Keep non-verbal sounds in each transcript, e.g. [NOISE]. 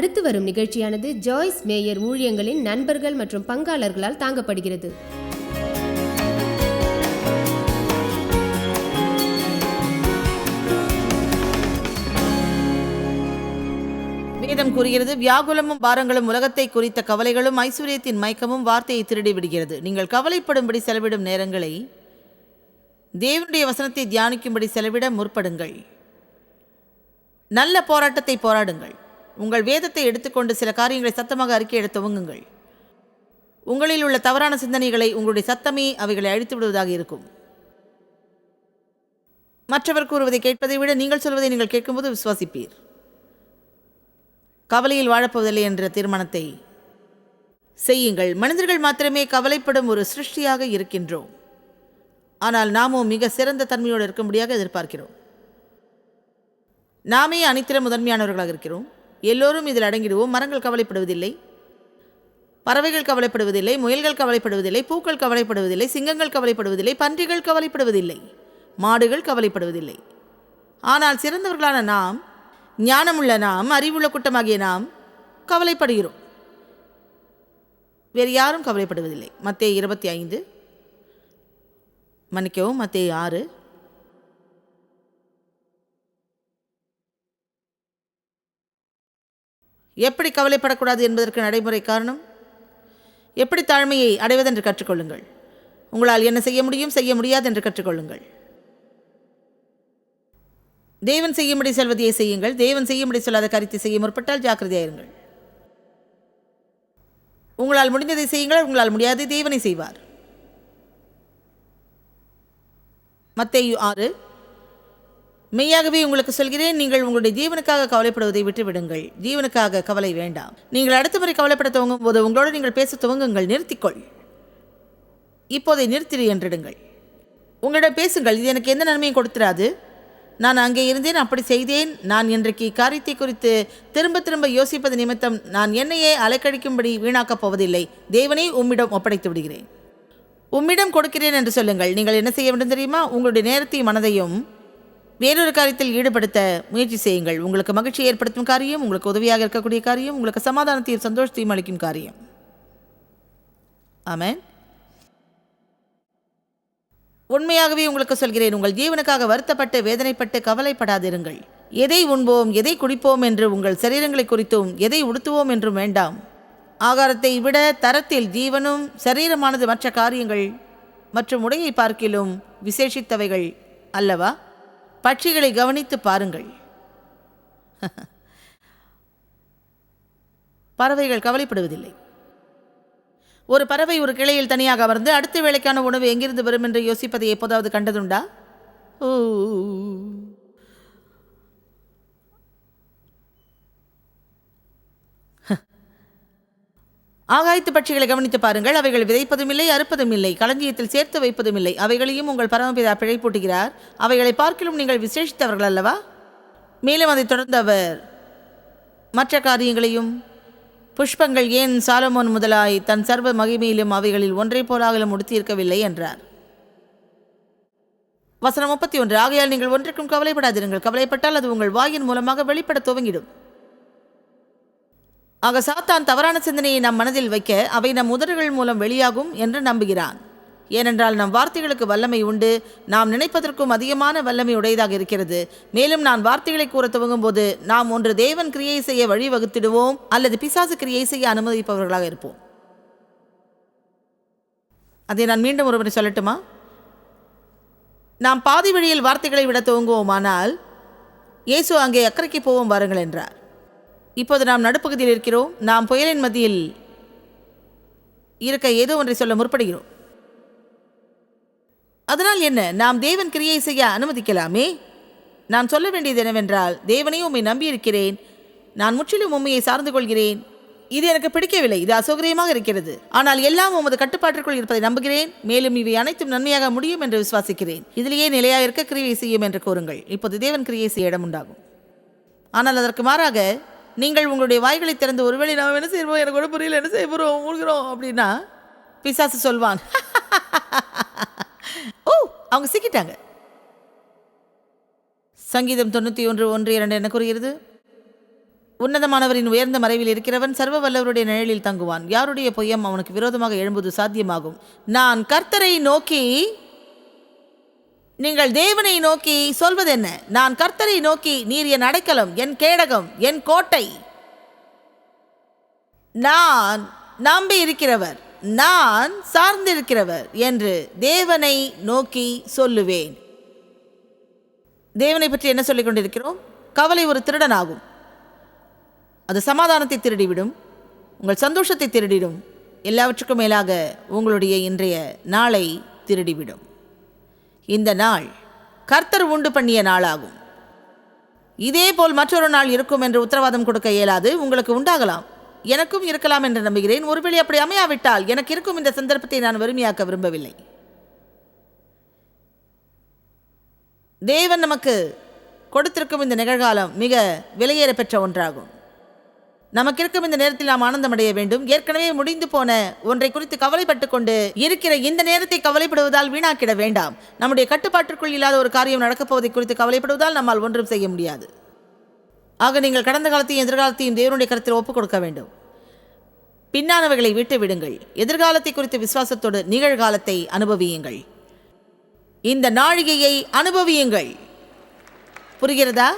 அடுத்து வரும் நிகழ்ச்சியானது ஜாய்ஸ் மேயர் ஊழியங்களின் நண்பர்கள் மற்றும் பங்காளர்களால் தாங்கப்படுகிறது. வேதம் கூறுகிறது வியாகுலமும் பாரங்களும் உலகத்தை குறித்த கவலைகளும் ஐஸ்வர்யத்தின் மயக்கமும் வார்த்தையை திருடி விடுகிறது. நீங்கள் கவலைப்படும்படி செலவிடும் நேரங்களை தேவனுடைய வசனத்தை தியானிக்கும்படி செலவிட முற்படுங்கள். நல்ல போராட்டத்தை போராடுங்கள். உங்கள் வேதத்தை எடுத்துக்கொண்டு சில காரியங்களை சத்தமாக அறிக்கையிட துவங்குங்கள். உங்களில் உள்ள தவறான சிந்தனைகளை உங்களுடைய சத்தமே அவைகளை அழித்து விடுவதாக இருக்கும். மற்றவர் கூறுவதை கேட்பதை விட நீங்கள் சொல்வதை நீங்கள் கேட்கும்போது விசுவாசிப்பீர். கவலையில் வாழப்போவதில்லை என்ற தீர்மானத்தை செய்யுங்கள். மனிதர்கள் மாத்திரமே கவலைப்படும் ஒரு சிருஷ்டியாக இருக்கின்றோம். ஆனால் நாமும் மிக சிறந்த தன்மையோடு இருக்கும்படியாக எதிர்பார்க்கிறோம். நாமே அனைத்திலும் முதன்மையானவர்களாக இருக்கிறோம். எல்லோரும் இதில் அடங்கிடுவோம். மரங்கள் கவலைப்படுவதில்லை. பறவைகள் கவலைப்படுவதில்லை. முயல்கள் கவலைப்படுவதில்லை. பூக்கள் கவலைப்படுவதில்லை. சிங்கங்கள் கவலைப்படுவதில்லை. பன்றிகள் கவலைப்படுவதில்லை. மாடுகள் கவலைப்படுவதில்லை. ஆனால் சிறந்தவர்களான நாம் ஞானமுள்ள நாம் அறிவுள்ள கூட்டமாகிய நாம் கவலைப்படுகிறோம். வேறு யாரும் கவலைப்படுவதில்லை. மத்திய இருபத்தி ஐந்து. மன்னிக்கவும் மத்திய ஆறு. எப்படி கவலைப்படக்கூடாது என்பதற்கு நடைமுறை காரணம்? எப்படி தாழ்மையை அடைவதென்று கற்றுக்கொள்ளுங்கள்? உங்களால் என்ன செய்ய முடியும்? செய்ய முடியாது என்று கற்றுக்கொள்ளுங்கள். தேவன் செய்யும்படி செல்வதையே செய்யுங்கள். தேவன் செய்யும்படி சொல்லாத கருத்தை செய்ய முற்பட்டால் ஜாக்கிரதையாயிருங்கள் உங்களால் முடிந்ததை செய்யுங்கள். உங்களால் முடியாதை தேவனை செய்வார். மத்தேயு ஆறு மெய்யாகவே உங்களுக்கு சொல்கிறேன் நீங்கள் உங்களுடைய ஜீவனுக்காக கவலைப்படுவதை விட்டுவிடுங்கள். ஜீவனுக்காக கவலை வேண்டாம். நீங்கள் அடுத்த முறை கவலைப்பட துவங்கும் போது உங்களோடு நீங்கள் பேச துவங்குங்கள். நிறுத்திக்கொள். இப்போதை நிறுத்திடு என்றிடுங்கள். உங்களிடம் பேசுங்கள். இது எனக்கு எந்த நன்மையும் கொடுத்துராது. நான் அங்கே இருந்தேன் அப்படி செய்தேன். நான் இன்றைக்கு காரியத்தை குறித்து திரும்ப திரும்ப யோசிப்பது நிமித்தம் நான் என்னையே அலைக்கழிக்கும்படி வீணாக்கப் போவதில்லை. தேவனை உம்மிடம் ஒப்படைத்து விடுகிறேன். உம்மிடம் கொடுக்கிறேன் என்று சொல்லுங்கள். நீங்கள் என்ன செய்ய வேண்டும் தெரியுமா? உங்களுடைய நேரத்தையும் மனதையும் வேறொரு காரியத்தில் ஈடுபடுத்த முயற்சி செய்யுங்கள். உங்களுக்கு மகிழ்ச்சி ஏற்படுத்தும் காரியம் உங்களுக்கு உதவியாக இருக்கக்கூடிய காரியம் உங்களுக்கு சமாதானத்தையும் சந்தோஷத்தையும் அளிக்கும் காரியம். ஆமேன். உண்மையாகவே உங்களுக்கு சொல்கிறேன் உங்கள் ஜீவனுக்காக வருத்தப்பட்டு வேதனைப்பட்டு கவலைப்படாதிருங்கள். எதை உண்போம் எதை குடிப்போம் என்று உங்கள் சரீரங்களை குறித்தும் எதை உடுத்துவோம் என்றும் வேண்டாம். ஆகாரத்தை விட தரத்தில் ஜீவனும் சரீரமானது மற்ற காரியங்கள் மற்றும் உடையை பார்க்கிலும் விசேஷித்தவைகள் அல்லவா? பட்சிகளை கவனித்து பாருங்கள். பறவைகள் கவலைப்படுவதில்லை. ஒரு பறவை ஒரு கிளையில் தனியாக அமர்ந்து அடுத்த வேலைக்கான உணவு எங்கிருந்து வரும் என்று யோசிப்பதை எப்போதாவது கண்டதுண்டா? ஓ ஆகாயத்து பட்சிகளை கவனித்து பாருங்கள். அவைகள் விதைப்பதும் இல்லை அறுப்பதும் இல்லை களஞ்சியத்தில் சேர்த்து வைப்பதும் இல்லை அவைகளையும் உங்கள் பரமபிதா பிழை பூட்டுகிறார். அவைகளை பார்க்கிலும் நீங்கள் விசேஷித்தவர்கள் அல்லவா? மேலும் அதைத் தொடர்ந்து அவர் மற்ற காரியங்களையும் புஷ்பங்கள் ஏன் சாலமோன் முதலாய் தன் சர்வ மகிமையிலும் அவைகளில் ஒன்றை போலாகலும் உடுத்தியிருக்கவில்லை என்றார். வசனம் முப்பத்தி ஒன்று. ஆகையால் நீங்கள் ஒன்றுக்கும் கவலைப்படாதிருங்கள். கவலைப்பட்டால் அது உங்கள் வாயின் மூலமாக வெளிப்பட துவங்கிடும். ஆக சாத்தான் தவறான சிந்தனையை நம் மனதில் வைக்க அவை நம் உதடுகள் மூலம் வெளியாகும் என்று நம்புகிறான். ஏனென்றால் நம் வார்த்தைகளுக்கு வல்லமை உண்டு நாம் நினைப்பதற்கும் அதிகமான வல்லமை உடையதாக இருக்கிறது. மேலும் நான் வார்த்தைகளை கூற துவங்கும் போது நாம் ஒன்று தேவன் கிரியை செய்ய வழிவகுத்திடுவோம் அல்லது பிசாசு கிரியை செய்ய அனுமதிப்பவர்களாக இருப்போம். அதை நான் மீண்டும் ஒருமுறை சொல்லட்டுமா? நாம் பாதி வழியில் வார்த்தைகளை விட துவங்குவோமானால் இயேசு அங்கே அக்கறைக்கு போவோம் வாருங்கள் என்றார். இப்போது நாம் நடுப்பகுதியில் இருக்கிறோம். நாம் புயலின் மத்தியில் இருக்க ஏதோ ஒன்றை சொல்ல முற்படுகிறோம். அதனால் என்ன? நாம் தேவன் கிரியை செய்ய அனுமதிக்கலாமே? நான் சொல்ல வேண்டியது என்னவென்றால் தேவனையும் உம்மை நம்பியிருக்கிறேன். நான் முற்றிலும் உண்மையை சார்ந்து கொள்கிறேன். இது எனக்கு பிடிக்கவில்லை. இது அசௌகரியமாக இருக்கிறது. ஆனால் எல்லாம் உமது கட்டுப்பாட்டிற்குள் இருப்பதை நம்புகிறேன். மேலும் இவை அனைத்தும் நன்மையாக முடியும் என்று விசுவாசிக்கிறேன். இதிலேயே நிலையாக இருக்க கிரியை செய்யும் என்று கூறுங்கள். இப்போது தேவன் கிரியை செய்ய இடம் உண்டாகும். ஆனால் அதற்கு மாறாக நீங்கள் உங்களுடைய வாய்களை திறந்து ஒருவேளை நாம் என்ன செய்வோம்? எனக்கு கூட புரியல. என்ன செய்ய போகிறோம் மூழ்கிறோம். அப்படின்னா பிசாசு சொல்வான் ஓ அவங்க சிக்கிட்டாங்க. சங்கீதம் தொண்ணூற்றி ஒன்று ஒன்று இரண்டு என்ன கூறுகிறது? உன்னதமானவரின் உயர்ந்த மறைவில் இருக்கிறவன் சர்வ வல்லவருடைய நிழலில் தங்குவான். யாருடைய பொய்யம் அவனுக்கு விரோதமாக எழும்புவது சாத்தியமாகும். நான் கர்த்தரை நோக்கி நீங்கள் தேவனை நோக்கி சொல்வதென்ன? நான் கர்த்தரை நோக்கி நீர் என் அடைக்கலம் என் கேடகம் என் கோட்டை. நான் நம்பி இருக்கிறவர் நான் சார்ந்திருக்கிறவர் என்று தேவனை நோக்கி சொல்லுவேன். தேவனை பற்றி என்ன சொல்லிக் கொண்டிருக்கிறோம்? கவலை ஒரு திருடனாகும். அது சமாதானத்தை திருடிவிடும் உங்கள் சந்தோஷத்தை திருடிடும் எல்லாவற்றுக்கும் மேலாக உங்களுடைய இன்றைய நாளை திருடிவிடும். இந்த நாள் கர்த்தர் உண்டு பண்ணிய நாளாகும். இதே போல் மற்றொரு நாள் இருக்கும் என்று உத்தரவாதம் கொடுக்க இயலாது. உங்களுக்கு உண்டாகலாம். எனக்கும் இருக்கலாம் என்று நம்புகிறேன். ஒருவேளை அப்படி அமையாவிட்டால் எனக்கு இருக்கும் இந்த சந்தர்ப்பத்தை நான் வறுமையாக்க விரும்பவில்லை. தேவன் நமக்கு கொடுத்திருக்கும் இந்த நிகழ்காலம் மிக விலையேற பெற்ற ஒன்றாகும். நமக்கு இருக்கும் இந்த நேரத்தில் நாம் ஆனந்தமடைய வேண்டும். ஏற்கனவே முடிந்து போன ஒன்றை குறித்து கவலைப்பட்டு கொண்டு இருக்கிற இந்த நேரத்தை கவலைப்படுவதால் வீணாக்கிட வேண்டாம். நம்முடைய கட்டுப்பாட்டிற்குள் இல்லாத ஒரு காரியம் நடக்கப் போவதை குறித்து கவலைப்படுவதால் நம்மால் ஒன்றும் செய்ய முடியாது. ஆக நீங்கள் கடந்த காலத்தையும் எதிர்காலத்தையும் தேவனுடைய கருத்தில் ஒப்புக் கொடுக்க வேண்டும். பின்னானவைகளை விட்டு விடுங்கள். எதிர்காலத்தை குறித்த விசுவாசத்தோடு நிகழ்காலத்தை அனுபவியுங்கள். இந்த நாழிகையை அனுபவியுங்கள். புரிகிறதா?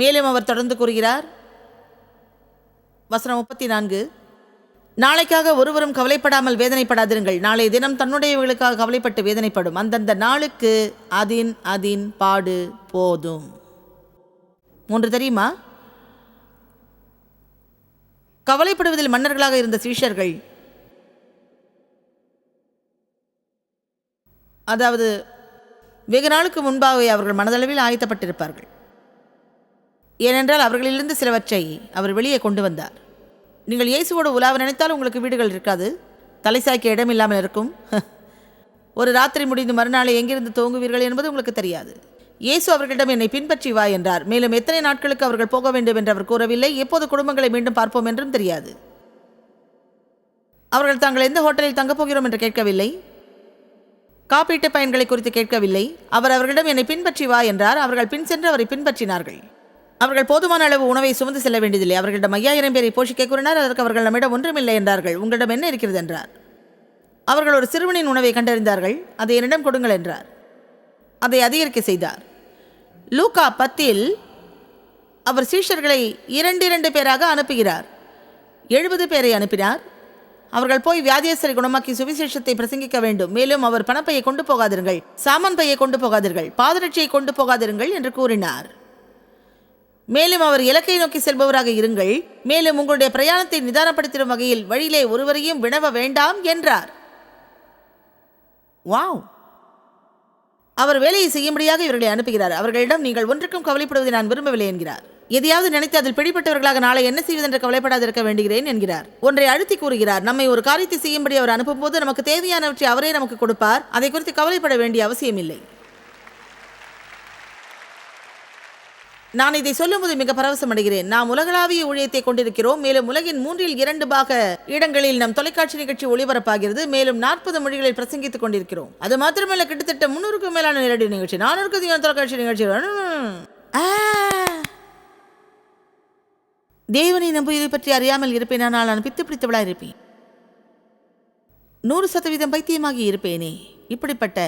மேலும் அவர் தொடர்ந்து கூறுகிறார். வசனம் முப்பத்தி நான்கு நாளைக்காக ஒருவரும் கவலைப்படாமல் வேதனைப்படாதிருங்கள். நாளைய தினம் தன்னுடையவர்களுக்காக கவலைப்பட்டு வேதனைப்படும். அந்தந்த நாளுக்கு அதின் அதின் பாடு போதும். மூன்று தெரியுமா? கவலைப்படுவதில் மன்னர்களாக இருந்த சீஷர்கள் அதாவது வெகு நாளுக்கு முன்பாகவே அவர்கள் மனதளவில் ஆயத்தப்பட்டிருப்பார்கள். ஏனென்றால் அவர்களிலிருந்து சிலவற்றை அவர் வெளியே கொண்டு வந்தார். நீங்கள் இயேசுவோடு உலாவ நினைத்தால் உங்களுக்கு வீடுகள் இருக்காது. தலை சாய்க்க இடம் இல்லாமல் இருக்கும். [LAUGHS] ஒரு ராத்திரி முடிந்து மறுநாளை எங்கிருந்து துவங்குவீர்கள் என்பது உங்களுக்கு தெரியாது. இயேசு அவர்களிடம் என்னை பின்பற்றி வா என்றார். மேலும் எத்தனை நாட்களுக்கு அவர்கள் போக வேண்டும் என்று அவர் கூறவில்லை. எப்போது குடும்பங்களை மீண்டும் பார்ப்போம் என்றும் தெரியாது. அவர்கள் தாங்கள் எந்த ஹோட்டலில் தங்கப் போகிறோம் என்று கேட்கவில்லை. காப்பீட்டு பயன்களை குறித்து கேட்கவில்லை. அவர் அவர்களிடம் என்னை பின்பற்றி வா என்றார். அவர்கள் பின் சென்று அவரை பின்பற்றினார்கள். அவர்கள் போதுமான அளவு உணவை சுமந்து செல்ல வேண்டியதில்லை. அவர்களிடம் ஐயாயிரம் பேரை போஷிக்க கூறினார் அதற்கு அவர்கள் நம்மிடம் ஒன்றுமில்லை என்றார்கள். உங்களிடம் என்ன இருக்கிறது என்றார். அவர்கள் ஒரு சிறுவனின் உணவை கண்டறிந்தார்கள். அதை என்னிடம் கொடுங்கள் என்றார். அதை அதிகரிக்க செய்தார். லூகா பத்தில் அவர் சீஷர்களை இரண்டு இரண்டு பேராக அனுப்புகிறார். எழுபது பேரை அனுப்பினார். அவர்கள் போய் வியாதியஸ்தரை குணமாக்கி சுவிசேஷத்தை பிரசங்கிக்க வேண்டும். மேலும் அவர் பணப்பையை கொண்டு போகாதிருங்கள் சாமான் பையை கொண்டு போகாதீர்கள் பாதரட்சியை கொண்டு போகாதிருங்கள் என்று கூறினார். மேலும் அவர் இலக்கை நோக்கி செல்பவராக இருங்கள். மேலும் உங்களுடைய பிரயாணத்தை நிதானப்படுத்திடும் வகையில் வழியிலே ஒருவரையும் வினவ வேண்டாம் என்றார். வாவ்! அவர் வேலையை செய்யும்படியாக இவர்களை அனுப்புகிறார். அவர்களிடம் நீங்கள் ஒன்றுக்கும் கவலைப்படுவதை நான் விரும்பவில்லை என்கிறார். எதையாவது நினைத்து அதில் பிடிப்பட்டவர்களாக நாளை என்ன செய்வதென்று கவலைப்படாதிருக்க வேண்டுகிறேன் என்கிறார். ஒன்றை அழுத்தி கூறுகிறார். நம்மை ஒரு காரியத்தை செய்யும்படி அவர் அனுப்பும்போது நமக்கு தேவையானவற்றை அவரே நமக்கு கொடுப்பார். அதை குறித்து கவலைப்பட வேண்டிய அவசியமில்லை. நான் இதை சொல்லும்போது மிக பரவசம் அடைகிறேன் நாம் உலகளாவிய ஊழியத்தை கொண்டிருக்கிறோம். மேலும் உலகின் மூன்றில் இரண்டு பாக இடங்களில் நம் தொலைக்காட்சி நிகழ்ச்சி ஒளிபரப்பாகிறது. மேலும் நாற்பது மொழிகளில் பிரசங்கித்துக் கொண்டிருக்கிறோம். அது மாத்திரமல்ல கிட்டத்தட்ட முன்னூறுக்கும் மேலான நேரடி நிகழ்ச்சி. நானூறுக்கும் அதிகமான தொலைக்காட்சி நிகழ்ச்சி ஆ! தேவனை நம்புவதை பற்றி அறியாமல் இருப்பேனானால் நான் பித்து பிடித்தவளாக இருப்பேன். நூறு சதவீதம் பைத்தியமாகி இருப்பேனே. இப்படிப்பட்ட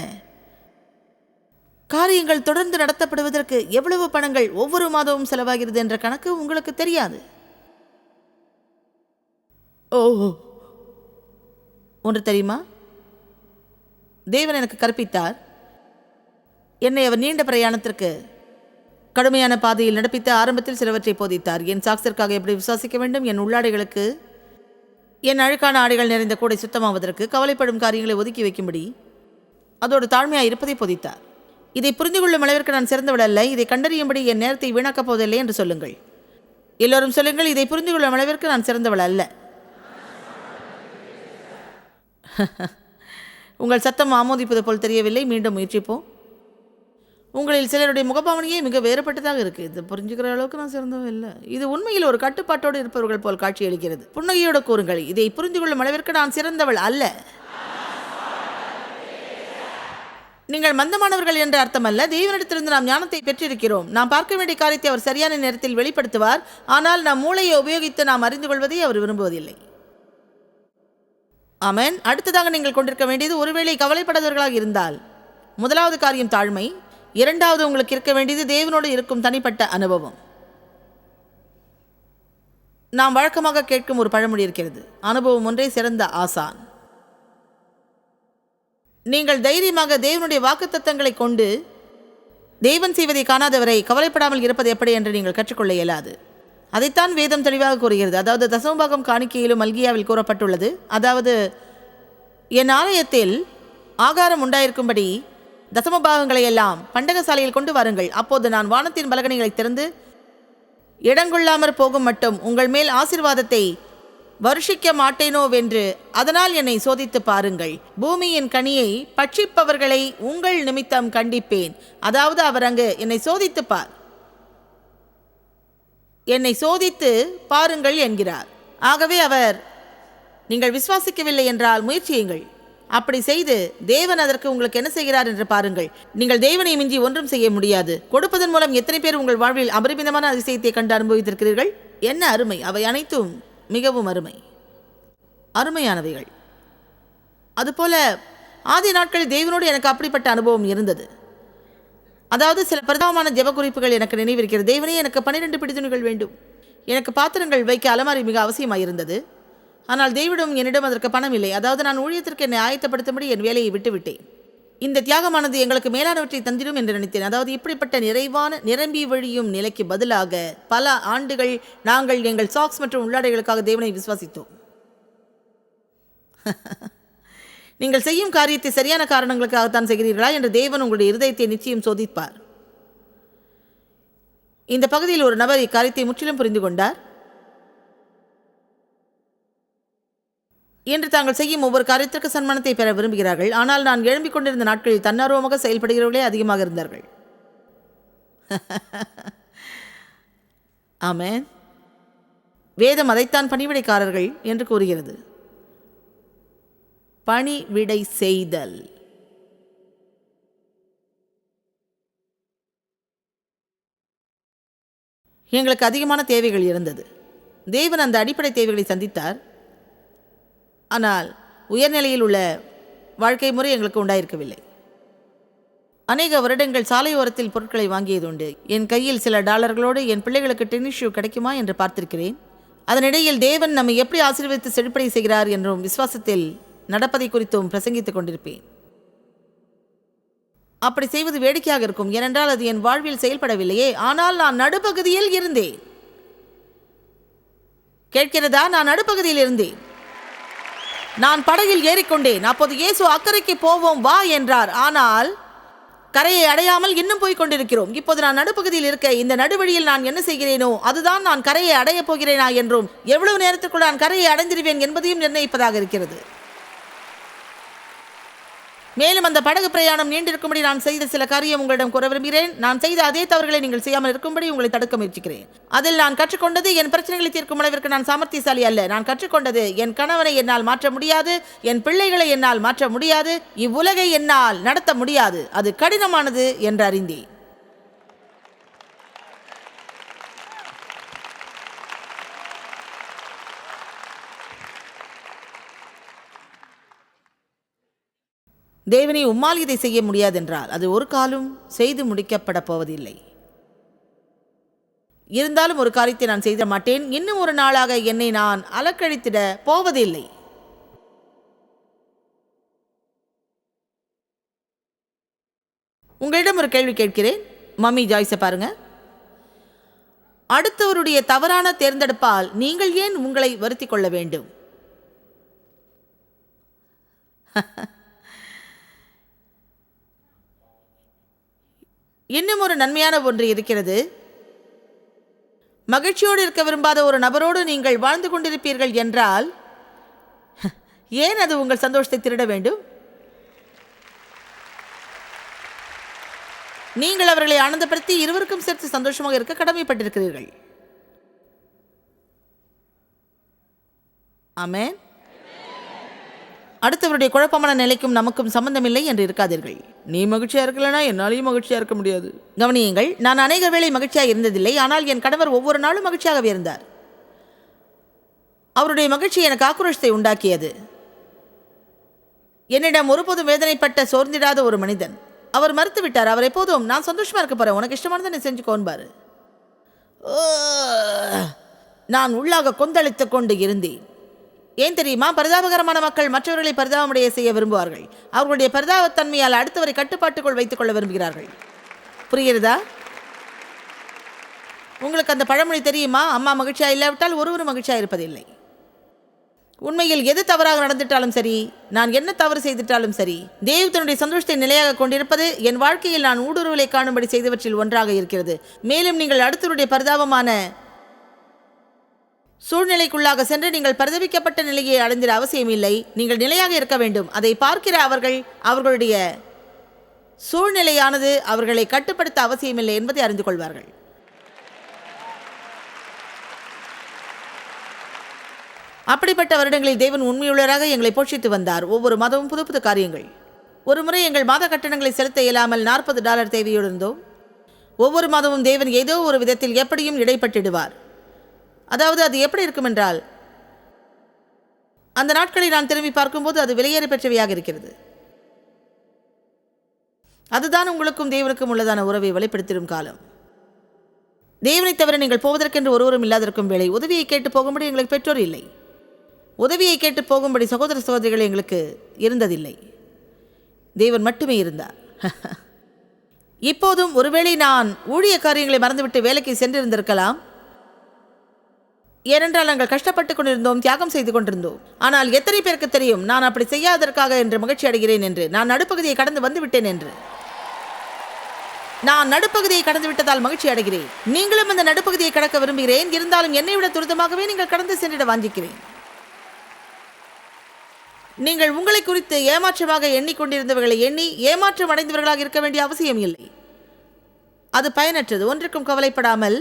காரியங்கள் தொடர்ந்து நடத்தப்படுவதற்கு எவ்வளவு பணங்கள் ஒவ்வொரு மாதமும் செலவாகிறது என்ற கணக்கு உங்களுக்கு தெரியாது. ஓ ஒன்று தெரியுமா? தேவன் எனக்கு கற்பித்தார். என்னை அவர் நீண்ட பிரயாணத்திற்கு கடுமையான பாதையில் நடப்பித்த ஆரம்பத்தில் சிலவற்றை போதித்தார். என் சாக்ஸிற்காக எப்படி விசுவாசிக்க வேண்டும்? என் உள்ளாடைகளுக்கு என் அழுக்கான ஆடைகள் நிறைந்த கூடை சுத்தமாவதற்கு கவலைப்படும் காரியங்களை ஒதுக்கி வைக்கும்படி அதோடு தாழ்மையாக இருப்பதை போதித்தார். இதை புரிந்து கொள்ளும் அளவிற்கு நான் சிறந்தவள் அல்ல இதை கண்டறியும்படி என் நேரத்தை வீணாக்கப் போவதில்லை என்று சொல்லுங்கள். எல்லோரும் சொல்லுங்கள் இதை புரிந்து கொள்ளும் அளவிற்கு நான் சிறந்தவள் அல்ல [LAUGHS] உங்கள் சத்தம் ஆமோதிப்பது போல் தெரியவில்லை. மீண்டும் முயற்சிப்போம். உங்களில் சிலருடைய முகபாவனையே மிக வேறுபட்டதாக இருக்குது இது புரிஞ்சுக்கிற அளவுக்கு நான் சிறந்தவ இல்லை இது உண்மையில் ஒரு கட்டுப்பாட்டோடு இருப்பவர்கள் போல் காட்சியளிக்கிறது. புன்னகையோடு கூறுங்கள் இதை புரிந்து கொள்ளும் அளவிற்கு நான் சிறந்தவள் அல்ல. நீங்கள் மந்தமானவர்கள் என்ற அர்த்தமல்ல. தேவனிடத்திலிருந்து நாம் ஞானத்தை பெற்றிருக்கிறோம். நாம் பார்க்க வேண்டிய காரியத்தை அவர் சரியான நேரத்தில் வெளிப்படுத்துவார். ஆனால் நம் மூளையை உபயோகித்து நாம் அறிந்து கொள்வதை அவர் விரும்புவதில்லை. ஆமென். அடுத்ததாக நீங்கள் கொண்டிருக்க வேண்டியது ஒருவேளை கவலைப்படாதவர்களாக இருந்தால். முதலாவது காரியம் தாழ்மை. இரண்டாவது உங்களுக்கு இருக்க வேண்டியது தேவனோடு இருக்கும் தனிப்பட்ட அனுபவம். நாம் வழக்கமாக கேட்கும் ஒரு பழமொழி இருக்கிறது. அனுபவம் ஒன்றே சிறந்த ஆசான். நீங்கள் தைரியமாக தேவனுடைய வாக்குத்தத்தங்களை கொண்டு தெய்வம் செய்வதை காணாதவரை கவலைப்படாமல் இருப்பது எப்படி என்று நீங்கள் கற்றுக்கொள்ள இயலாது. அதைத்தான் வேதம் தெளிவாக கூறுகிறது. அதாவது தசமபாகம் காணிக்கையிலும் மல்கியாவில் கூறப்பட்டுள்ளது. அதாவது என் ஆலயத்தில் ஆகாரம் உண்டாயிருக்கும்படி தசமபாகங்களை எல்லாம் பண்டகசாலையில் கொண்டு வாருங்கள். அப்போது நான் வானத்தின் பலகணிகளை திறந்து இடங்கொள்ளாமற் போகும் மட்டும் உங்கள் மேல் ஆசீர்வாதத்தை வருஷிக்க மாட்டேனோவென்று அதனால் என்னை சோதித்து பாருங்கள். பூமியின் கனியை பட்சிப்பவர்களை உங்கள் நிமித்தம் கண்டிப்பேன். அதாவது அவர் அங்கு என்னை சோதித்து பார். என்னை சோதித்து பாருங்கள் என்கிறார். ஆகவே அவர் நீங்கள் விசுவாசிக்கவில்லை என்றால் முயற்சியுங்கள் அப்படி செய்து தேவன் அதற்கு உங்களுக்கு என்ன செய்கிறார் என்று பாருங்கள். நீங்கள் தேவனை மிஞ்சி ஒன்றும் செய்ய முடியாது. கொடுப்பதன் மூலம் எத்தனை பேர் உங்கள் வாழ்வில் அபரிமிதமான அதிசயத்தை கண்டு அனுபவித்திருக்கிறீர்கள்? என்ன அருமை. அவை அனைத்தும் மிகவும் அருமை. அருமையானவைகள். அதுபோல ஆதி நாட்களில் தெய்வனோடு எனக்கு அப்படிப்பட்ட அனுபவம் இருந்தது. அதாவது சில பிரதானமான ஜெப குறிப்புகள் எனக்கு நினைவிருக்கிறது. தெய்வனே எனக்கு பன்னிரெண்டு பிடித்துணிகள் வேண்டும். எனக்கு பாத்திரங்கள் வைக்க அலமாரி மிக அவசியமாயிருந்தது. ஆனால் தெய்விடம் என்னிடம் அதற்கு பணம் இல்லை. அதாவது நான் ஊழியத்திற்கு என்னை ஆயத்தப்படுத்தும்படி என் வேலையை விட்டுவிட்டேன். இந்த தியாகமானது எங்களுக்கு மேலானவற்றை தந்திடும் என்று நினைத்தேன். அதாவது இப்படிப்பட்ட நிறைவான நிரம்பி வழியும் நிலைக்கு பதிலாக பல ஆண்டுகள் நாங்கள் எங்கள் சாக்ஸ் மற்றும் உள்ளாடைகளுக்காக தேவனை விசுவாசித்தோம். [LAUGHS] நீங்கள் செய்யும் காரியத்தை சரியான காரணங்களுக்காகத்தான் செய்கிறீர்களா என்று தேவன் உங்களுடைய இருதயத்தை நிச்சயம் சோதிப்பார். இந்த பகுதியில் ஒரு நபர் இக்காரியத்தை முற்றிலும் புரிந்து கொண்டார். இன்று தாங்கள் செய்யும் ஒவ்வொரு காரியத்திற்கு சன்மானத்தை பெற விரும்புகிறார்கள். ஆனால் நான் எழும்பிக் கொண்டிருந்த நாட்களில் தன்னார்வமாக செயல்படுகிறவர்களே அதிகமாக இருந்தார்கள். [LAUGHS] ஆமே வேதம் அதைத்தான் பணிவிடைக்காரர்கள் என்று கூறுகிறது. பணிவிடை செய்தல். எங்களுக்கு அதிகமான தேவைகள் இருந்தது. தேவன் அந்த அடிப்படை தேவைகளை சந்தித்தார். ஆனால் உயர்நிலையில் உள்ள வாழ்க்கை முறை எங்களுக்கு உண்டாயிருக்கவில்லை. அநேக வருடங்கள் சாலையோரத்தில் பொருட்களை வாங்கியது உண்டு. என் கையில் சில டாலர்களோடு என் பிள்ளைகளுக்கு டென்னிஸ் ஷூ கிடைக்குமா என்று பார்த்திருக்கிறேன். அதனிடையில் தேவன் நம்மை எப்படி ஆசீர்வதித்து செழிப்படை செய்கிறார் என்றும் விசுவாசத்தில் நடப்பதை குறித்தும் பிரசங்கித்துக் கொண்டிருப்பேன். அப்படி செய்வது வேடிக்கையாக இருக்கும். ஏனென்றால் அது என் வாழ்வில் செயல்படவில்லையே. ஆனால் நான் நடுப்பகுதியில் இருந்தேன். கேட்கிறதா? நான் நடுப்பகுதியில் இருந்தேன். நான் படகில் ஏறிக்கொண்டேன். அப்போது இயேசு அக்கறைக்கு போவோம் வா என்றார். ஆனால் கரையை அடையாமல் இன்னும் போய் கொண்டிருக்கிறோம். இப்போது நான் நடுப்பகுதியில் இருக்க இந்த நடுவழியில் நான் என்ன செய்கிறேனோ அதுதான் நான் கரையை அடையப் போகிறேனா என்றும் எவ்வளவு நேரத்திற்குள் நான் கரையை அடைந்திருவேன் என்பதையும் நிர்ணயிப்பதாக இருக்கிறது. மேலும் அந்த படகு பிரயாணம் நீண்டிருக்கும்படி நான் செய்த சில காரியம் உங்களிடம் கூற விரும்புகிறேன். நான் செய்த அதே தவறுகளை நீங்கள் செய்யாமல் இருக்கும்படி உங்களை தடுக்க முயற்சிக்கிறேன். அதில் நான் கற்றுக்கொண்டது என் பிரச்சனைகளை தீர்க்கும் அளவிற்கு நான் சாமர்த்தியசாலி அல்ல. நான் கற்றுக்கொண்டது என் கணவனை என்னால் மாற்ற முடியாது என் பிள்ளைகளை என்னால் மாற்ற முடியாது இவ்வுலகை என்னால் நடத்த முடியாது. அது கடினமானது என்று அறிந்தேன். தேவனை உம்மால் இதை செய்ய முடியாதென்றால் அது ஒரு காலும் செய்து முடிக்கப்பட போவதில்லை. இருந்தாலும் ஒரு காரியத்தை நான் செய்த மாட்டேன். இன்னும் ஒரு நாளாக என்னை நான் அலக்கழித்திட போவதில்லை. உங்களிடம் ஒரு கேள்வி கேட்கிறேன். மம்மி ஜாய்ஸை பாருங்க. அடுத்தவருடைய தவறான தேர்ந்தெடுப்பால் நீங்கள் ஏன் உங்களை வருத்தி கொள்ள வேண்டும்? [LAUGHS] இன்னும் ஒரு நன்மையான ஒன்று இருக்கிறது. மகிழ்ச்சியோடு இருக்க விரும்பாத ஒரு நபரோடு நீங்கள் வாழ்ந்து கொண்டிருப்பீர்கள் என்றால் ஏன் அது உங்கள் சந்தோஷத்தை திருட வேண்டும்? நீங்கள் அவர்களை ஆனந்தப்படுத்தி இருவருக்கும் சேர்த்து சந்தோஷமாக இருக்க கடமைப்பட்டிருக்கிறீர்கள். ஆமென். அடுத்தவருடைய குழப்பமான நிலைக்கும் நமக்கும் சம்பந்தமில்லை என்று இருக்காதீர்கள். நீ மகிழ்ச்சியா இருக்கலனா? என்னாலையும் மகிழ்ச்சியா இருக்க முடியாது. கவனியுங்கள் நான் அநேக வேளை மகிழ்ச்சியாக இருந்ததில்லை ஆனால் என் கணவர் ஒவ்வொரு நாளும் மகிழ்ச்சியாகவே இருந்தார். அவருடைய மகிழ்ச்சி எனக்கு ஆக்ரோஷத்தை உண்டாக்கியது. என்னிடம் ஒருபோதும் வேதனைப்பட்ட சோர்ந்திடாத ஒரு மனிதன். அவர் மறுத்து விட்டார் அவர் எப்போதும் நான் சந்தோஷமா இருக்க போறேன் உனக்கு இஷ்டமானதை நீ செஞ்சுக்கோன்பாரு ஓ! நான் உள்ளாக கொந்தளித்துக் கொண்டு இருந்தேன். ஏன் தெரியுமா? பரிதாபகரமான மக்கள் மற்றவர்களை பரிதாபமுடைய செய்ய விரும்புவார்கள். அவர்களுடைய பரிதாபத்தன்மையால் அடுத்தவரை கட்டுப்பாட்டுக்குள் வைத்துக் கொள்ள விரும்புகிறார்கள். புரிகிறதா? உங்களுக்கு அந்த பழமொழி தெரியுமா? அம்மா மகிழ்ச்சியாக இல்லாவிட்டால் ஒருவரும் மகிழ்ச்சியா இருப்பதில்லை. உண்மையில் எது தவறாக நடந்துட்டாலும் சரி நான் என்ன தவறு செய்துட்டாலும் சரி தெய்வத்தினுடைய சந்தோஷத்தை நிலையாக கொண்டிருப்பது என் வாழ்க்கையில் நான் ஊடுருவலை காணும்படி செய்தவற்றில் ஒன்றாக இருக்கிறது. மேலும் நீங்கள் அடுத்தவருடைய பரிதாபமான சூழ்நிலைக்குள்ளாக சென்று நீங்கள் பரிதவிக்கப்பட்ட நிலையை அடைந்திட அவசியமில்லை. நீங்கள் நிலையாக இருக்க வேண்டும். அதை பார்க்கிற அவர்கள் அவர்களுடைய சூழ்நிலையானது அவர்களை கட்டுப்படுத்த அவசியமில்லை என்பதை அறிந்து கொள்வார்கள். அப்படிப்பட்ட வருடங்களில் தேவன் உண்மையுள்ளராக எங்களை போஷித்து வந்தார். ஒவ்வொரு மாதமும் புது புது காரியங்கள். ஒரு முறை எங்கள் மாத கட்டணங்களை செலுத்த இயலாமல் நாற்பது டாலர் தேவையோடு இருந்தோம் ஒவ்வொரு மாதமும் தேவன் ஏதோ ஒரு விதத்தில் எப்படியும் இடைப்பட்டிடுவார். அதாவது அது எப்படி இருக்கும் என்றால் அந்த நாட்களை நான் திரும்பி பார்க்கும்போது அது விலையேறி பெற்றவையாக இருக்கிறது. அதுதான் உங்களுக்கும் தேவனுக்கும் உள்ளதான உறவை வெளிப்படுத்திடும் காலம். தேவனை தவிர நீங்கள் போவதற்கென்று ஒருவரும் இல்லாதிருக்கும் வேலை உதவியை கேட்டு போகும்படி எங்களுக்கு பெற்றோர் இல்லை. உதவியை கேட்டு போகும்படி சகோதர சகோதரிகள் எங்களுக்கு இருந்ததில்லை. தேவன் மட்டுமே இருந்தார். [LAUGHS] இப்போதும் ஒருவேளை நான் ஊழிய காரியங்களை மறந்துவிட்டு வேலைக்கு சென்றிருந்திருக்கலாம் ஏனென்றால் நாங்கள் கஷ்டப்பட்டு கொண்டிருந்தோம் தியாகம் செய்து கொண்டிருந்தோம். ஆனால் எத்தனை பேருக்கு தெரியும் நான் அப்படி செய்யாததற்காக என்று மகிழ்ச்சி அடைகிறேன் என்று. நான் நடுப்பகுதியை கடந்து வந்து விட்டேன் என்று. நான் நடுப்பகுதியை கடந்து விட்டதால் மகிழ்ச்சி அடைகிறேன். நீங்களும் அந்த நடுப்பகுதியை கடக்க விரும்புகிறேன். இருந்தாலும் என்னை விட துரிதமாகவே நீங்கள் கடந்து சென்றிட வாஞ்சிக்கிறேன். நீங்கள் உங்களை குறித்து ஏமாற்றமாக எண்ணிக்கொண்டிருந்தவர்களை எண்ணி ஏமாற்றம் அடைந்தவர்களாக இருக்க வேண்டிய அவசியம் இல்லை. அது பயனற்றது. ஒன்றுக்கும் கவலைப்படாமல்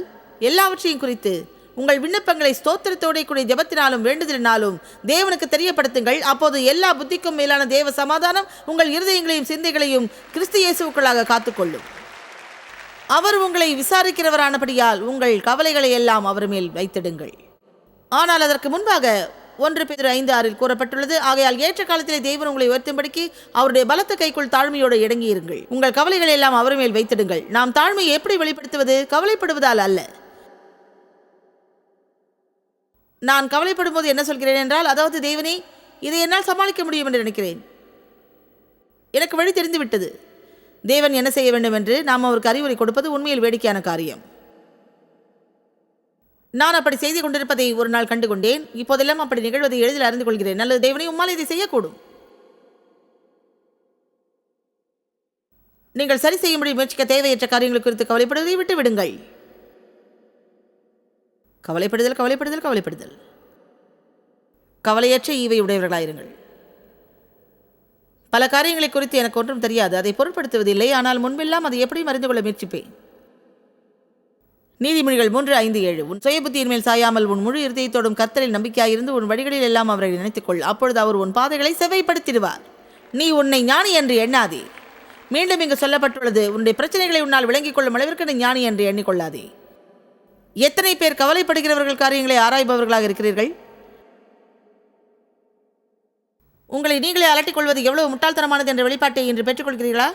எல்லாவற்றையும் குறித்து உங்கள் விண்ணப்பங்களை ஸ்தோத்திரத்தோட கூடிய ஜெபத்தினாலும் வேண்டுதலினாலும் தேவனுக்கு தெரியப்படுத்துங்கள். அப்போது எல்லா புத்திக்கும் மேலான தேவ சமாதானம் உங்கள் இருதயங்களையும் சிந்தைகளையும் கிறிஸ்து காத்துக்கொள்ளும். அவர் உங்களை விசாரிக்கிறவரானபடியால் உங்கள் கவலைகளை எல்லாம் அவர் மேல் வைத்திடுங்கள். ஆனால் அதற்கு முன்பாக ஒன்று பேர் ஐந்து ஆறில் கூறப்பட்டுள்ளது ஆகையால் ஏற்ற காலத்திலே தெய்வம் உங்களை உயர்த்தும்படிக்கு அவருடைய பலத்த கைக்குள் தாழ்மையோடு இறங்கியிருங்கள். உங்கள் கவலைகளை எல்லாம் அவர் மேல் வைத்திடுங்கள். நாம் தாழ்மையை எப்படி வெளிப்படுத்துவது? கவலைப்படுவதால் அல்ல. நான் கவலைப்படும் போது என்ன சொல்கிறேன் என்றால் அதாவது தேவனே இதை என்னால் சமாளிக்க முடியும் என்று நினைக்கிறேன். எனக்கு வழி தெரிந்து விட்டது தேவன் என்ன செய்ய வேண்டும் என்று நாம் அவருக்கு அறிவுரை கொடுப்பது உண்மையில் வேடிக்கையான காரியம். நான் அப்படி செய்து கொண்டிருப்பதை ஒரு நாள் கண்டுகொண்டேன். இப்போதெல்லாம் அப்படி நிகழ்வதை எளிதில் அறிந்து கொள்கிறேன். நல்லது தேவனே உம்மால் இதை செய்யக்கூடும். நீங்கள் சரி செய்ய முடியும் முயற்சிக்க தேவையற்ற காரியங்கள் குறித்து கவலைப்படுவதை விட்டு விடுங்கள் கவலைப்படுதல் கவலைப்படுதல் கவலைப்படுதல். கவலையற்ற ஈவை உடையவர்களாயிருங்கள். பல காரியங்களை குறித்து எனக்கு ஒன்றும் தெரியாது அதை பொருட்படுத்துவதில்லை ஆனால் முன்பெல்லாம் அதை எப்படியும் அறிந்து கொள்ள முயற்சிப்பேன்? நீதிமொழிகள் மூன்று ஐந்து ஏழு உன் சுய புத்தியின் மேல் சாயாமல் உன் முழு இருதயத்தோடும் கர்த்தரில் நம்பிக்கையாயிருந்து உன் வழிகளில் எல்லாம் அவரை நினைத்துக்கொள். அப்பொழுது அவர் உன் பாதைகளை செவைப்படுத்திடுவார் நீ உன்னை ஞானி என்று எண்ணாதே. மீண்டும் இங்கு சொல்லப்பட்டுள்ளது உன்னுடைய பிரச்சனைகளை உன்னால் விளங்கிக் கொள்ளும் அளவிற்கு நீ ஞானி என்று எண்ணிக்கொள்ளாதே. எத்தனை பேர் கவலைப்படுகிறவர்கள் காரியங்களை ஆராய்பவர்களாக இருக்கிறீர்கள்? உங்களை நீங்களே அலட்டிக் கொள்வது எவ்வளவு முட்டாள்தனமானது என்ற வெளிப்பாட்டை இன்று பெற்றுக்கொள்கிறீர்களா?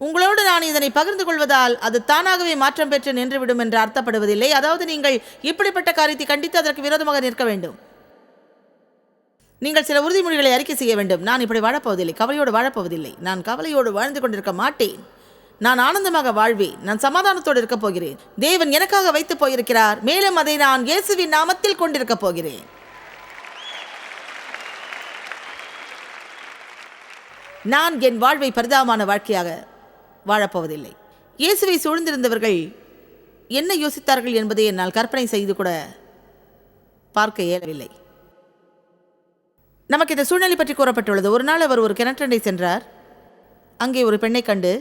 உங்களோடு நான் இதனை பகிர்ந்து கொள்வதால் அது தானாகவே மாற்றம் பெற்று நின்றுவிடும் என்று அர்த்தப்படுவதில்லை. அதாவது நீங்கள் இப்படிப்பட்ட காரியத்தை கண்டித்து அதற்கு விரோதமாக நிற்க வேண்டும். நீங்கள் சில உறுதிமொழிகளை அறிக்கை செய்ய வேண்டும். நான் இப்படி வாழப்போவதில்லை. கவலையோடு வாழப்போவதில்லை. நான் கவலையோடு வாழ்ந்து கொண்டிருக்க மாட்டேன். நான் ஆனந்தமாக வாழ்வேன். நான் சமாதானத்தோடு இருக்கப் போகிறேன். தேவன் எனக்காக வைத்து போயிருக்கிறார். மேலும் அதை நான் இயேசுவின் நாமத்தில் கொண்டிருக்கப் போகிறேன். நான் என் வாழ்வை பரிதாபமான வாழ்க்கையாக வாழப்போவதில்லை. இயேசுவை சூழ்ந்திருந்தவர்கள் என்ன யோசித்தார்கள் என்பதை என்னால் கற்பனை செய்து கூட பார்க்க இயலவில்லை. நமக்கு இந்த சூழ்நிலை பற்றி கூறப்பட்டுள்ளது. ஒரு நாள் அவர் ஒரு கிணற்றண்டை சென்றார். அங்கே ஒரு பெண்ணை கண்டு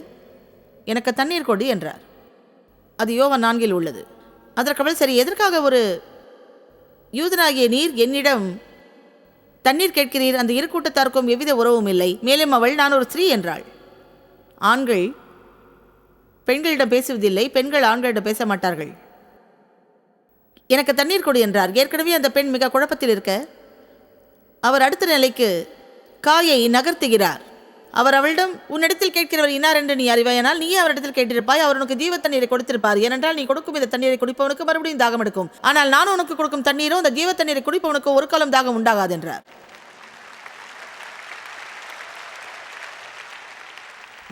எனக்கு தண்ணீர் கொடு என்றார். அது யோவன் நான்கில் உள்ளது. அதற்கு அவள் சரி எதற்காக ஒரு யூதனாகிய நீர் என்னிடம் தண்ணீர் கேட்கிறீர்? அந்த இரு கூட்டத்தாருக்கும் எவ்வித உறவும் இல்லை. மேலும் அவள் நான் ஒரு ஸ்திரீ என்றாள். ஆண்கள் பெண்களிடம் பேசுவதில்லை. பெண்கள் ஆண்களிடம் பேச மாட்டார்கள். எனக்கு தண்ணீர் கொடு என்றார். ஏற்கனவே அந்த பெண் மிக குழப்பத்தில் இருக்க அவர் அடுத்த நிலைக்கு காயை நகர்த்துகிறார். அவர் அவளிடம் உன்னிடத்தில் கேட்கிறவர் இன்னார் என்று நீ அறிவாயானால் நீயே அவரிடத்தில் கேட்டிருப்பாய். அவர் உனக்கு ஜீவ தண்ணீரை கொடுத்திருப்பார். ஏனென்றால் நீ கொடுக்கும் இந்த தண்ணீரை குடிப்பவனுக்கு மறுபடியும் தாகம் எடுக்கும். ஆனால் நான் உனக்கு கொடுக்கும் தண்ணீரும் அந்த ஜீவ தண்ணீரை குடிப்பவனுக்கு ஒரு காலம் தாகம் உண்டாகாது என்றார்.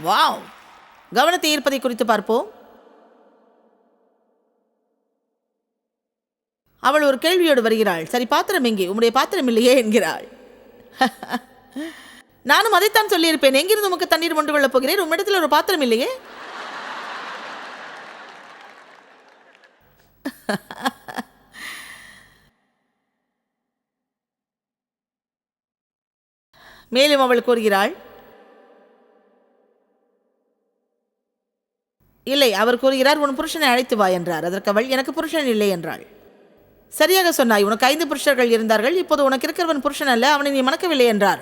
வாவ்! கவனத்தை ஈர்ப்பதை குறித்து பார்ப்போம். அவள் ஒரு கேள்வியோடு வருகிறாள். சரி பாத்திரம் எங்கே? உம்முடைய பாத்திரம் இல்லையே என்கிறாள். [LAUGHS] நானும் அதைத்தான் சொல்லியிருப்பேன். எங்கிருந்து உமக்கு தண்ணீர் கொண்டு கொள்ளப் போகிறேன் உம்மிடத்தில் ஒரு பாத்திரம் இல்லையே? [LAUGHS] மேலும் அவள் கூறுகிறாள் இல்லை அவர் கூறுகிறார் உன் புருஷனை அழைத்து வா என்றார். அதற்கு அவள் எனக்கு புருஷன் இல்லை என்றாள். சரியாக சொன்னாய் உனக்கு ஐந்து புருஷர்கள் இருந்தார்கள். இப்போது உனக்கு இருக்கிறவன் புருஷன் அல்ல அவனை நீ மணக்கவில்லை என்றார்.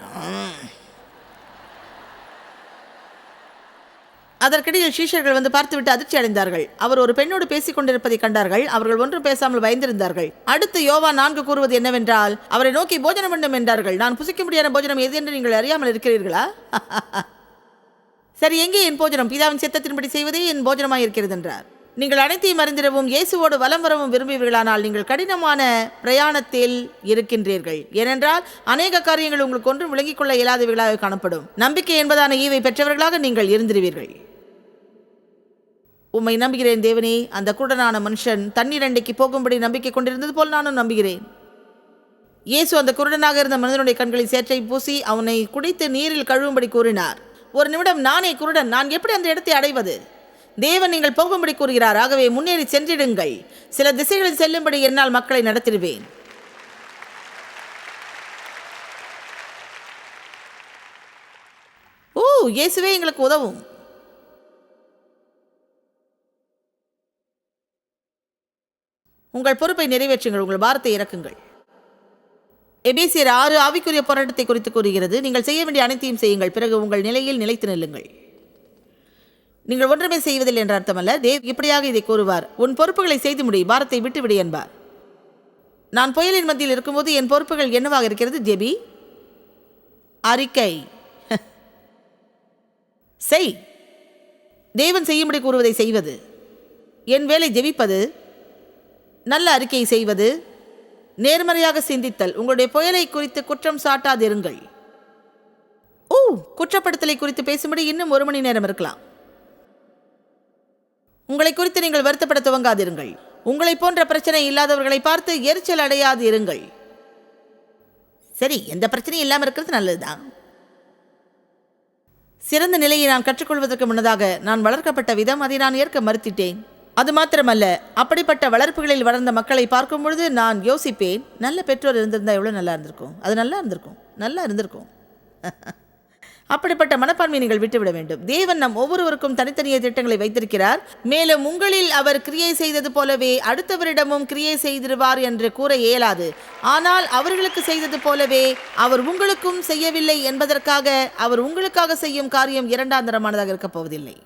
அதற்கிடையில் சீஷர்கள் வந்து பார்த்துவிட்டு அதிர்ச்சி அடைந்தார்கள். அவர் ஒரு பெண்ணோடு பேசிக் கொண்டிருப்பதை கண்டார்கள். அவர்கள் ஒன்றும் பேசாமல் பயந்திருந்தார்கள். அடுத்து யோவா நான்கு கூறுவது என்னவென்றால் அவரை நோக்கி போஜனம் வேண்டும் என்றார்கள். நான் புசிக்க முடியாத போஜனம் எது என்று நீங்கள் அறியாமல் இருக்கிறீர்களா? [LAUGHS] சரி எங்கே என் போஜனம்? பிதாவின் சித்தத்தின்படி செய்வதே என் போஜனமாக இருக்கிறது என்றார். நீங்கள் அனைத்தையும் அறிந்திடவும் இயேசுவோடு வலம் வரவும் விரும்புவீர்களானால் நீங்கள் கடினமான பிரயாணத்தில் இருக்கின்றீர்கள். ஏனென்றால் அநேக காரியங்கள் உங்களுக்கு ஒன்றும் விளங்கிக் கொள்ள இயலாதவர்களாக காணப்படும். நம்பிக்கை என்பதான ஈவை பெற்றவர்களாக நீங்கள் இருந்திருவீர்கள். உம்மை நம்புகிறேன் தேவனே. அந்த குருடனான மனுஷன் தண்ணீர் அண்டைக்கு போகும்படி நம்பிக்கை கொண்டிருந்தது போல் நானும் நம்புகிறேன். இயேசு அந்த குருடனாக இருந்த மனிதனுடைய கண்களில் சேற்றை பூசி அவனை குடித்து நீரில் கழுவும்படி கூறினார். ஒரு நிமிடம் நானே குருடன் நான் எப்படி அந்த இடத்தை அடைவது? தேவன் நீங்கள் போகும்படி கூறுகிறார் ஆகவே முன்னேறி சென்றிடுங்கள். சில திசைகளில் செல்லும்படி என்னால் மக்களை நடத்திடுவேன். ஓ இயேசுவே எங்களுக்கு உதவும். உங்கள் பொறுப்பை நிறைவேற்றுங்கள் உங்கள் பாரத்தை இறக்குங்கள். எபேசியர் ஆறு ஆவிக்குரிய போராட்டத்தை குறித்து கூறுகிறது. நீங்கள் செய்ய வேண்டிய அனைத்தையும் செய்யுங்கள். பிறகு உங்கள் நிலையில் நிலைத்து நில்லுங்கள். நீங்கள் ஒன்றுமே செய்வதில்லை என்ற அர்த்தமல்ல. தேவ் இப்படியாக இதை கூறுவார். உன் பொறுப்புகளை செய்து முடி பாரத்தை விட்டுவிடு என்பார். நான் புயலின் மத்தியில் இருக்கும்போது என் பொறுப்புகள் என்னவாக இருக்கிறது? ஜெபி. அறிக்கை. செய். தேவன் செய்யும்படி கூறுவதை செய்வது. என் வேலை ஜெபிப்பது. நல்ல அறிக்கை செய்வது. நேர்மறையாக சிந்தித்தல். உங்களுடைய புயலை குறித்து குற்றம் சாட்டாதிருங்கள். ஓ குற்றப்படுத்தலை குறித்து பேசும்படி இன்னும் ஒரு மணி நேரம் இருக்கலாம். உங்களை குறித்து நீங்கள் வருத்தப்பட துவங்காதிருங்கள். உங்களை போன்ற பிரச்சனை இல்லாதவர்களை பார்த்து எரிச்சல் அடையாது இருங்கள் சரி எந்த பிரச்சனையும் இல்லாமல் இருக்கிறது நல்லதுதான். சிறந்த நிலையை நான் கற்றுக்கொள்வதற்கு முன்னதாக நான் வளர்க்கப்பட்ட விதம் அதை நான் ஏற்க மறுத்திட்டேன். அது மாத்திரமல்ல அப்படிப்பட்ட வளர்ப்புகளில் வளர்ந்த மக்களை பார்க்கும் பொழுது நான் யோசிப்பேன் நல்ல பெற்றோர் இருந்திருந்தா எவ்வளோ நல்லா இருந்திருக்கும்? அது நல்லா இருந்திருக்கும் நல்லா இருந்திருக்கும். [LAUGHS] அப்படிப்பட்ட மனப்பான்மையை நீங்கள் விட்டுவிட வேண்டும். தேவன் நம் ஒவ்வொருவருக்கும் தனித்தனிய திட்டங்களை வைத்திருக்கிறார். மேலும் உங்களில் அவர் கிரியை செய்தது போலவே அடுத்தவரிடமும் கிரியை செய்திருவார் என்று கூற இயலாது. ஆனால் அவர்களுக்கு செய்தது போலவே அவர் உங்களுக்கும் செய்யவில்லை என்பதற்காக அவர் உங்களுக்காக செய்யும் காரியம் இரண்டாந்தரமானதாக இருக்கப் போவதில்லை.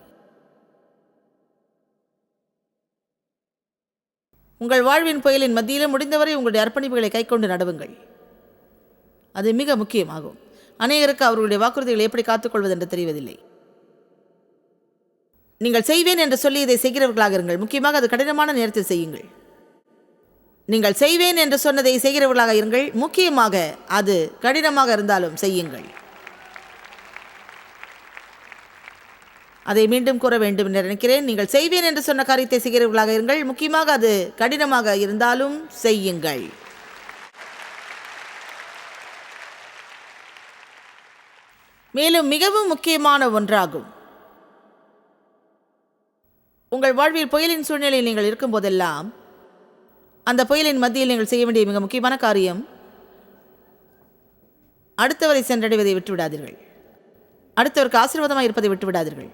உங்கள் வாழ்வின் புயலின் மத்தியிலும் முடிந்தவரை உங்களுடைய அர்ப்பணிப்புகளை கைக்கொண்டு நடவுங்கள். அது மிக முக்கியமாகும். அநேகருக்கு அவர்களுடைய வாக்குறுதிகளை எப்படி காத்துக்கொள்வது என்று தெரிவதில்லை. நீங்கள் செய்வேன் என்று சொல்லி இதை செய்கிறவர்களாக இருங்கள். முக்கியமாக அது கடினமான நேரத்தில் செய்யுங்கள். நீங்கள் செய்வேன் என்று சொன்னதை செய்கிறவர்களாக இருங்கள். முக்கியமாக அது கடினமாக இருந்தாலும் செய்யுங்கள். அதை மீண்டும் கூற வேண்டும் என்று நினைக்கிறேன். நீங்கள் செய்வேன் என்று சொன்ன காரியத்தை செய்கிறவர்களாக இருங்கள். முக்கியமாக அது கடினமாக இருந்தாலும் செய்யுங்கள். மேலும் மிகவும் முக்கியமான ஒன்றாகும். உங்கள் வாழ்வில் புயலின் சூழ்நிலையில் நீங்கள் இருக்கும்போதெல்லாம் அந்த புயலின் மத்தியில் நீங்கள் செய்ய வேண்டிய மிக முக்கியமான காரியம் அடுத்தவரை சென்றடைவதை விட்டுவிடாதீர்கள். அடுத்தவருக்கு ஆசீர்வாதமாக இருப்பதை விட்டுவிடாதீர்கள்.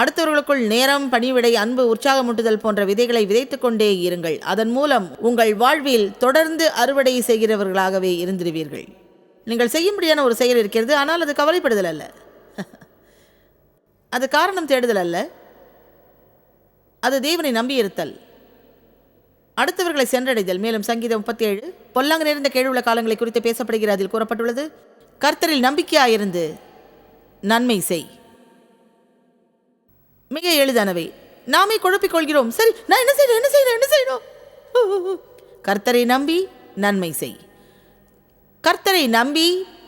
அடுத்தவர்களுக்குள் நேரம் பணிவிடை அன்பு உற்சாகமூட்டுதல் போன்ற விதைகளை விதைத்துக் கொண்டே இருங்கள். அதன் மூலம் உங்கள் வாழ்வில் தொடர்ந்து அறுவடை செய்கிறவர்களாகவே இருந்திருவீர்கள். நீங்கள் செய்யும்படியான ஒரு செயல் இருக்கிறது ஆனால் அது கவலைப்படுதல் அல்ல. அது காரணம் தேடுதல் அல்ல. அது தேவனை நம்பியிருத்தல். அடுத்தவர்களை சென்றடைதல். மேலும் சங்கீதம் முப்பத்தி ஏழு பொல்லாங்க நேர்ந்த கேழுள்ள காலங்களை குறித்து பேசப்படுகிற அதில் கூறப்பட்டுள்ளது கர்த்தரில் நம்பிக்கையாயிருந்து நன்மை செய். மிக எளிதானவை. நாமே குழப்பிக்கொள்கிறோம் சரி நான் என்ன செய்யணும் என்ன செய்யணும் என்ன செய்யணும்? கர்த்தரை நம்பி நன்மை செய். கர்த்தரை நம்பி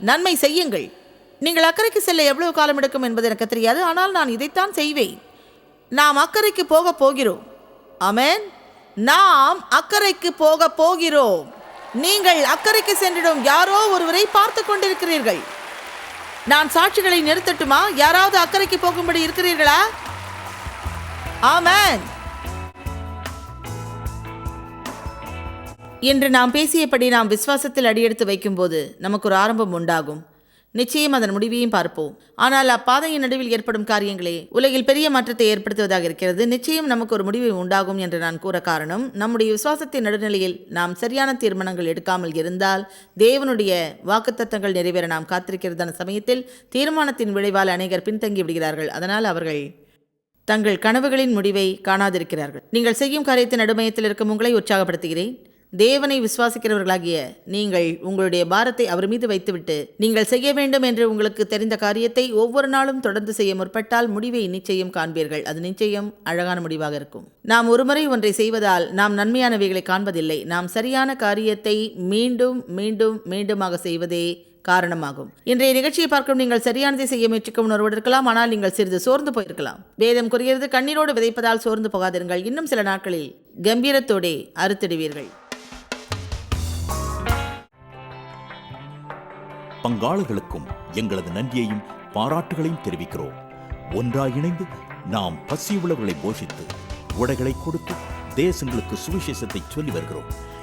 நன்மை செய்யுங்கள். நீங்கள் அக்கறைக்கு செல்ல எவ்வளவு காலம் எடுக்கும் என்பது எனக்கு தெரியாது. ஆனால் நான் இதைத்தான் செய்வேன். நாம் அக்கறைக்கு போக போகிறோம். அமேன் நாம் அக்கறைக்கு போக போகிறோம். நீங்கள் அக்கறைக்கு சென்றிடும் யாரோ ஒருவரை பார்த்து கொண்டிருக்கிறீர்கள். நான் சாட்சிகளை நிறுத்தட்டுமா? யாராவது அக்கறைக்கு போகும்படி இருக்கிறீர்களா? ஆமென். இன்று நாம் பேசியபடி நாம் விசுவாசத்தில் அடியெடுத்து வைக்கும்போது நமக்கு ஒரு ஆரம்பம் உண்டாகும். நிச்சயம் அதன் முடிவையும் பார்ப்போம். ஆனால் அப்பாதையின் நடுவில் ஏற்படும் காரியங்களே உலகில் பெரிய மாற்றத்தை ஏற்படுத்துவதாக இருக்கிறது. நிச்சயம் நமக்கு ஒரு முடிவு உண்டாகும் என்று நான் கூற காரணம் நம்முடைய விசுவாசத்தின் நடுநிலையில் நாம் சரியான தீர்மானங்கள் எடுக்காமல் இருந்தால் தேவனுடைய வாக்குத்தத்தங்கள் நிறைவேற நாம் காத்திருக்கிறதான சமயத்தில் தீர்மானத்தின் விளைவால் அநேகர் பின்தங்கி விடுகிறார்கள். அதனால் அவர்கள் தங்கள் கனவுகளின் முடிவை காணாதிருக்கிறார்கள். நீங்கள் செய்யும் காரியத்தின் நடுமையத்தில் இருக்கும் உங்களை உற்சாகப்படுத்துகிறேன். தேவனை விசுவாசிக்கிறவர்களாகிய நீங்கள் உங்களுடைய பாரத்தை அவர் மீது வைத்துவிட்டு நீங்கள் செய்ய வேண்டும் என்று உங்களுக்கு தெரிந்த காரியத்தை ஒவ்வொரு நாளும் தொடர்ந்து செய்ய முற்பட்டால் முடிவை நிச்சயம் காண்பீர்கள். அது நிச்சயம் அழகான முடிவாக இருக்கும். நாம் ஒருமுறை ஒன்றை செய்வதால் நாம் நன்மையானவைகளை காண்பதில்லை. நாம் சரியான காரியத்தை மீண்டும் மீண்டும் மீண்டுமாக செய்வதே காரணமாகும். இன்றைய நிகழ்ச்சியை பார்க்கும் நீங்கள் சரியானதை செய்ய முயற்சிக்கும் உணர்வோடு இருக்கலாம் ஆனால் நீங்கள் சிறிது சோர்ந்து போயிருக்கலாம். வேதம் கூறுகிறது கண்ணீரோடு விதைப்பதால் சோர்ந்து போகாதிருங்கள். இன்னும் சில நாட்களில் கம்பீரத்தோடே அறுத்திடுவீர்கள். பங்காளர்களுக்கும் எங்களது நன்றியையும் பாராட்டுகளையும் தெரிவிக்கிறோம். ஒன்றாய் இணைந்து நாம் பசி உழவுகளை போஷித்து உடைகளை கொடுத்து தேசங்களுக்கு சுவிசேஷத்தை சொல்லி வருகிறோம்.